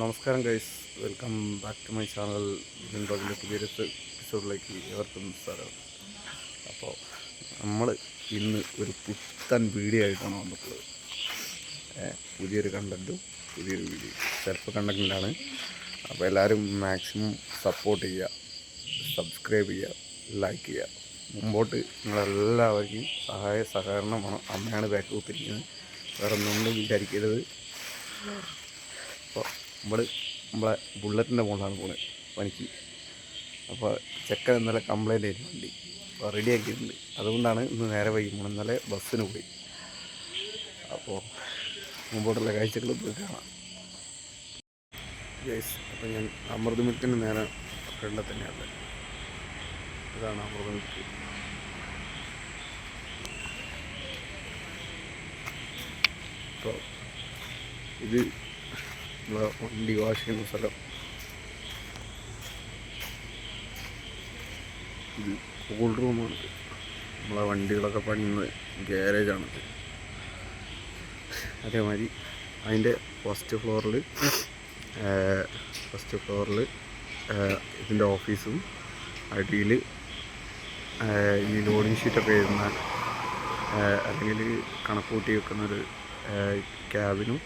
നമസ്കാരം guys welcome back to my channel ജിൻബോഗിന്റെ പുതിയൊരു എപ്പിസോഡിലേക്ക് ഏവർക്കും സ്വാഗതം. അപ്പോൾ നമ്മൾ ഇന്ന് ഒരു പുത്തൻ വീഡിയോ ആയിട്ടാണ് വന്നിട്ടുള്ളത്. പുതിയൊരു കണ്ടന്റും പുതിയൊരു വീഡിയോ സെൽഫ് കണ്ടന്റിലാണ് അപ്പോൾ എല്ലാവരും മാക്സിമം സപ്പോർട്ട് ചെയ്യുക സബ്സ്ക്രൈബ് ചെയ്യുക ലൈക്ക് ചെയ്യുക. മുമ്പോട്ട് നിങ്ങളെല്ലാവർക്കും സഹായ സഹകരണം വേണം അമ്മയാണ് ബാക്ക് കുത്തിരിക്കുന്നത് വേറെ ഒന്നും വിചാരിക്കരുത്. അപ്പോൾ നമ്മൾ നമ്മളെ ബുള്ളറ്റിന്റെ മുകളിലാണ് പോണത് പണിക്ക് അപ്പോൾ ചെക്കൻ ഇന്നലെ കംപ്ലൈന്റ് ആയിരുന്നു വണ്ടി. അപ്പോൾ റെഡി ആക്കിയിട്ടുണ്ട് അതുകൊണ്ടാണ് ഇന്ന് നേരെ വൈകി ഇന്നലെ ബസ്സിന് പോയി. അപ്പോൾ മുമ്പോട്ടുള്ള കാഴ്ചകൾ പോയി കാണാം. ഗൈസ് അപ്പോൾ ഞാൻ അമൃത് മിൽക്കിന്റെ നേരെ ഫ്രണ്ടിൽ തന്നെയാണ്. ഇതാണ് അമൃത് മിൽക്ക്. ഇത് നമ്മളെ വണ്ടി വാഷ് ചെയ്യുന്ന സ്ഥലം. ഇത് കൂൾ റൂമാണ് നമ്മളെ വണ്ടികളൊക്കെ പണിയുന്നത് ഗ്യാരേജാണിത് അതേമാതിരി അതിന്റെ ഫസ്റ്റ് ഫ്ലോറിൽ ഫസ്റ്റ് ഫ്ലോറിൽ ഇതിന്റെ ഓഫീസും അടിയിൽ ഈ ലോഡിങ് ഷീറ്റൊക്കെ എഴുതുന്ന അല്ലെങ്കിൽ കണക്കൂട്ടി വെക്കുന്നൊരു ക്യാബിനും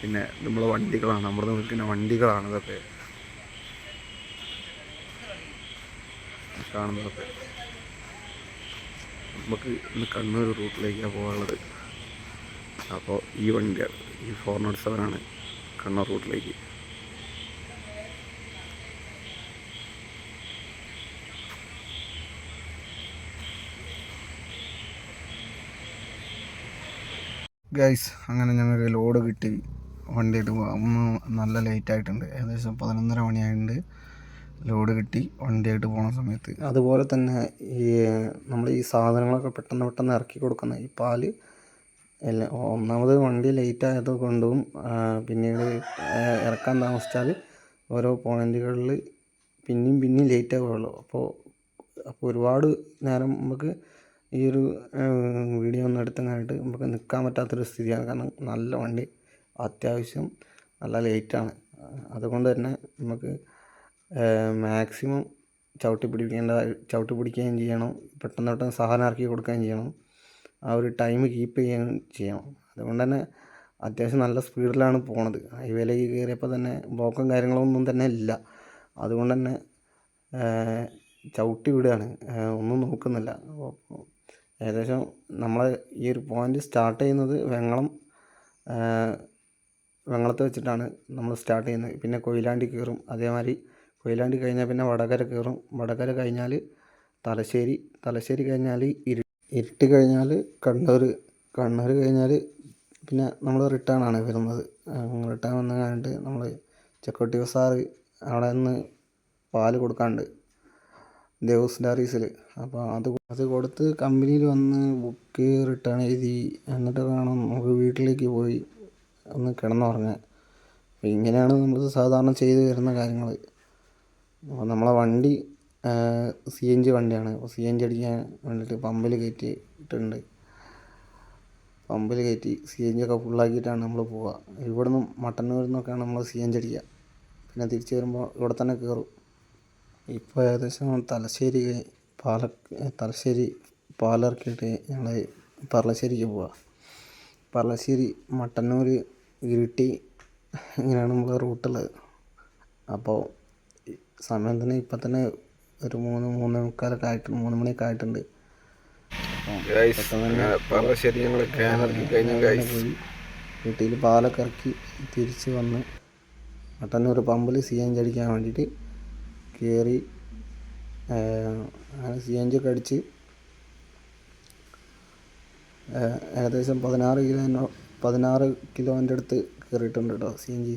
പിന്നെ നമ്മളെ വണ്ടികളാണ് നമ്മുടെ നിൽക്കുന്ന വണ്ടികളാണ് ഇതൊക്കെ. കാണുന്നതൊക്കെ. നമുക്ക് ഇന്ന് കണ്ണൂർ റൂട്ടിലേക്കാണ് പോകാനുള്ളത്. അപ്പോൾ ഈ വണ്ടിയാണ് ഈ ഫോർ നോട്ട് സെവനാണ് കണ്ണൂർ റൂട്ടിലേക്ക്. ഗൈസ് അങ്ങനെ ഞങ്ങൾക്ക് ലോഡ് കിട്ടി. വണ്ടിയായിട്ട് നല്ല ലേറ്റ് ആയിട്ടുണ്ട്. ഏകദേശം പതിനൊന്നര മണിയായിട്ടുണ്ട് ലോഡ് കിട്ടി വണ്ടിയായിട്ട് പോണ സമയത്ത്. അതുപോലെ തന്നെ ഈ നമ്മൾ ഈ സാധനങ്ങളൊക്കെ പെട്ടെന്ന് പെട്ടെന്ന് ഇറക്കി കൊടുക്കുന്ന ഈ പാൽ എല്ലാം ഒന്നാമത് വണ്ടി ലേറ്റ് ആയത് കൊണ്ടും പിന്നീട് ഇറക്കാൻ താമസിച്ചാൽ ഓരോ പോയിന്റുകളിൽ പിന്നെയും പിന്നെയും ലേറ്റ് ആവുകയുള്ളൂ അപ്പോൾ അപ്പോൾ ഒരുപാട് നേരം നമുക്ക് ഈ ഒരു വീഡിയോ ഒന്നും എടുത്തങ്ങായിട്ട് നമുക്ക് നിൽക്കാൻ പറ്റാത്തൊരു സ്ഥിതിയാണ്. കാരണം നല്ല വണ്ടി അത്യാവശ്യം നല്ല ലേറ്റാണ്. അതുകൊണ്ട് തന്നെ നമുക്ക് മാക്സിമം ചവിട്ടി പിടിക്കേണ്ട ചവിട്ടി പിടിക്കുകയും ചെയ്യണം. പെട്ടെന്ന് പെട്ടെന്ന് സാധനം ഇറക്കി കൊടുക്കുകയും ചെയ്യണം. ആ ഒരു ടൈം കീപ്പ് ചെയ്യുകയും ചെയ്യണം. അതുകൊണ്ട് തന്നെ അത്യാവശ്യം നല്ല സ്പീഡിലാണ് പോണത്. ഹൈവേയിലേക്ക് കയറിയപ്പോൾ തന്നെ ബ്ലോക്കും കാര്യങ്ങളൊന്നും തന്നെ ഇല്ല. അതുകൊണ്ട് തന്നെ ചവിട്ടി വിടുകയാണ്. ഒന്നും നോക്കുന്നില്ല. ഏകദേശം നമ്മൾ ഈ ഒരു പോയിന്റ് സ്റ്റാർട്ട് ചെയ്യുന്നത് വെങ്ങളം വെങ്ങളത്ത് വെച്ചിട്ടാണ് നമ്മൾ സ്റ്റാർട്ട് ചെയ്യുന്നത്. പിന്നെ കൊയിലാണ്ടി കയറും. അതേമാതിരി കൊയിലാണ്ടി കഴിഞ്ഞാൽ പിന്നെ വടകര കയറും. വടകര കഴിഞ്ഞാൽ തലശ്ശേരി. തലശ്ശേരി കഴിഞ്ഞാൽ ഇരു ഇരുട്ടി കഴിഞ്ഞാൽ കണ്ണൂർ. കണ്ണൂർ കഴിഞ്ഞാൽ പിന്നെ നമ്മൾ റിട്ടേൺ ആണ് വരുന്നത്. റിട്ടേൺ വന്ന് കഴിഞ്ഞിട്ട് നമ്മൾ ചെക്കോട്ടി ബസാറ് അവിടെ നിന്ന് പാൽ കൊടുക്കാണ്ട് ദേവസ് ഡയറീസിൽ. അപ്പോൾ അത് അത് കൊടുത്ത് കമ്പനിയിൽ വന്ന് ബുക്ക് റിട്ടേൺ എഴുതി. എന്നിട്ട് വേണം നമുക്ക് വീട്ടിലേക്ക് പോയി ഒന്ന് കിടന്നുറങ്ങാൻ. അപ്പോൾ ഇങ്ങനെയാണ് നമ്മൾ സാധാരണ ചെയ്തു വരുന്ന കാര്യങ്ങൾ. അപ്പോൾ നമ്മളെ വണ്ടി സി എൻ ജി വണ്ടിയാണ്. അപ്പോൾ സി എൻ ജി അടിക്കാൻ വേണ്ടിയിട്ട് പമ്പിൽ കയറ്റി ഇട്ടിട്ടുണ്ട്. പമ്പിൽ കയറ്റി സി എൻ ജി ഒക്കെ ഫുള്ളാക്കിയിട്ടാണ് നമ്മൾ പോവുക. ഇവിടെ നിന്നും മട്ടന്നൂരിൽ നിന്നൊക്കെയാണ് നമ്മൾ സി എൻ ജി അടിക്കുക. പിന്നെ തിരിച്ച് വരുമ്പോൾ ഇവിടെ തന്നെ കയറും. ഇപ്പോൾ ഏകദേശം തലശ്ശേരി പാല തലശ്ശേരി പാലിറക്കിയിട്ട് ഞങ്ങൾ പറളശ്ശേരിക്ക് പോവുക. പറളശ്ശേരി മട്ടന്നൂർ ഇരിട്ടി ഇങ്ങനെയാണ് നമ്മളെ റൂട്ടുള്ളത് അപ്പോൾ സമയം തന്നെ ഇപ്പം തന്നെ ഒരു മൂന്ന് മൂന്ന് മുക്കാലൊക്കെ ആയിട്ടുണ്ട്. മൂന്ന് മണിയൊക്കെ ആയിട്ടുണ്ട്. പോയി. വീട്ടിൽ പാലൊക്കെ ഇറക്കി തിരിച്ച് വന്ന് മട്ടന്നൂർ പമ്പിൽ സി എൻ ജി അടിക്കാൻ വേണ്ടിയിട്ട് കയറി അങ്ങനെ സി എൻ ജി ഒക്കെ അടിച്ച് ഏകദേശം പതിനാറ് കിലോ പതിനാറ് കിലോന്റെ അടുത്ത് കയറിയിട്ടുണ്ട് കേട്ടോ സി എൻ ജി.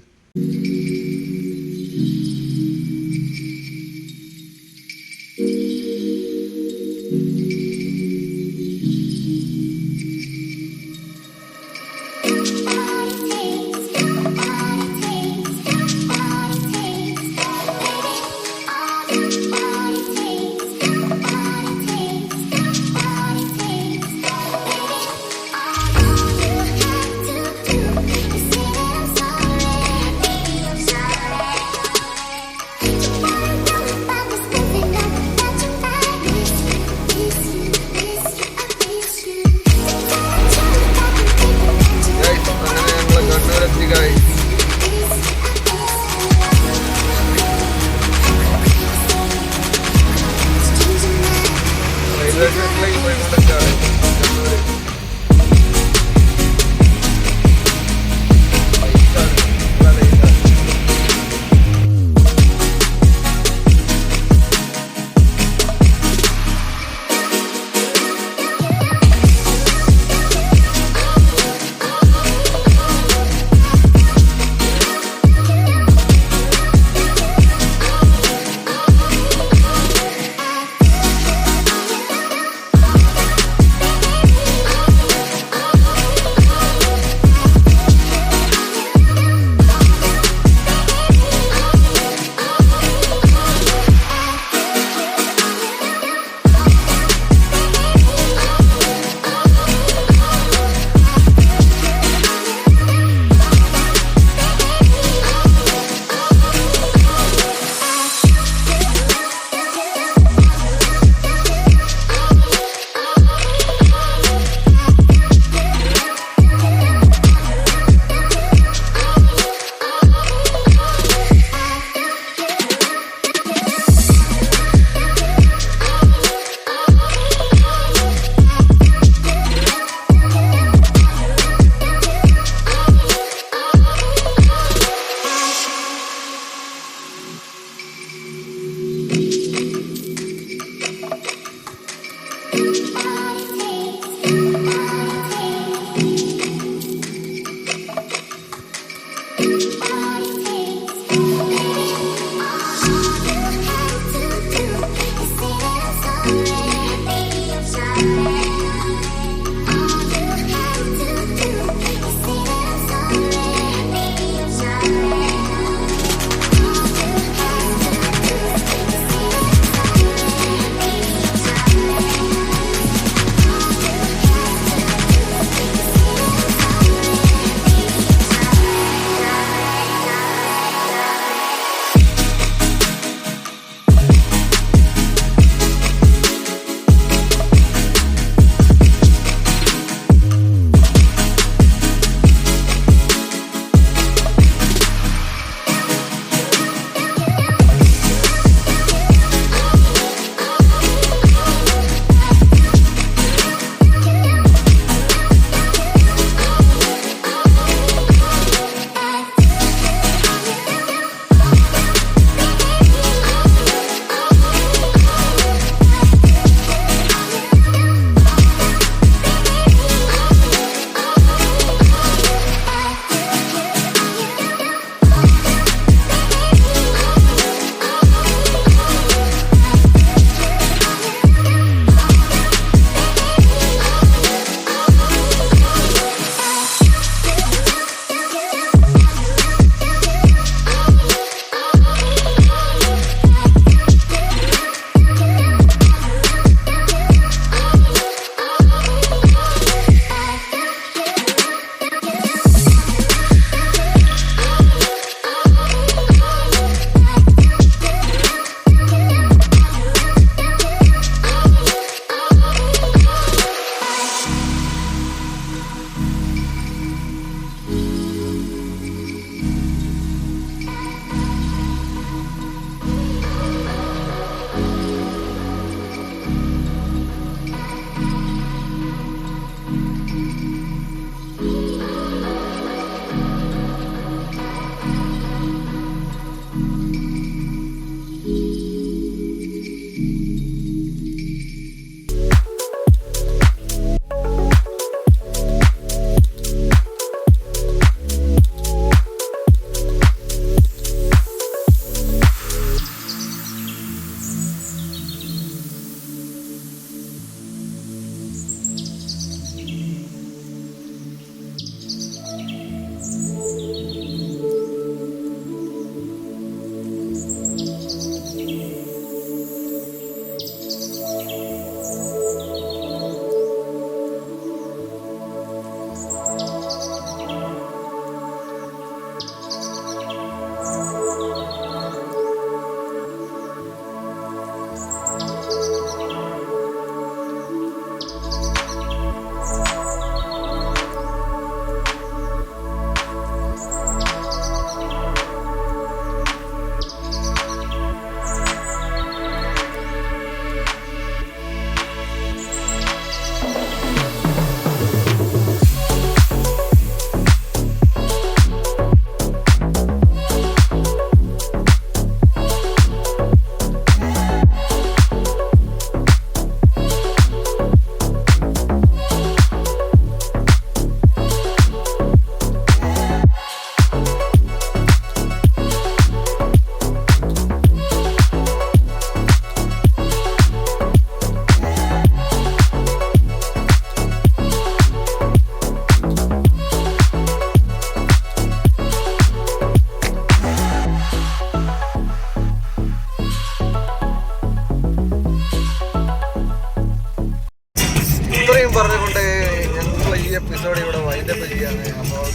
വൈൻഡപ്പ് ചെയ്യാണ് അപ്പോൾ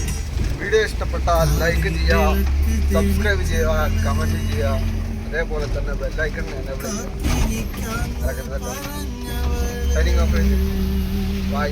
വീഡിയോ ഇഷ്ടപ്പെട്ടാൽ ലൈക്ക് ചെയ്യുക സബ്സ്ക്രൈബ് ചെയ്യുക കമന്റ് ചെയ്യുക അതേപോലെ തന്നെ ബെല്ലൈക്കൺ എന്നെ വിളിക്കുക സൈനിങ് ഓഫ് ബൈ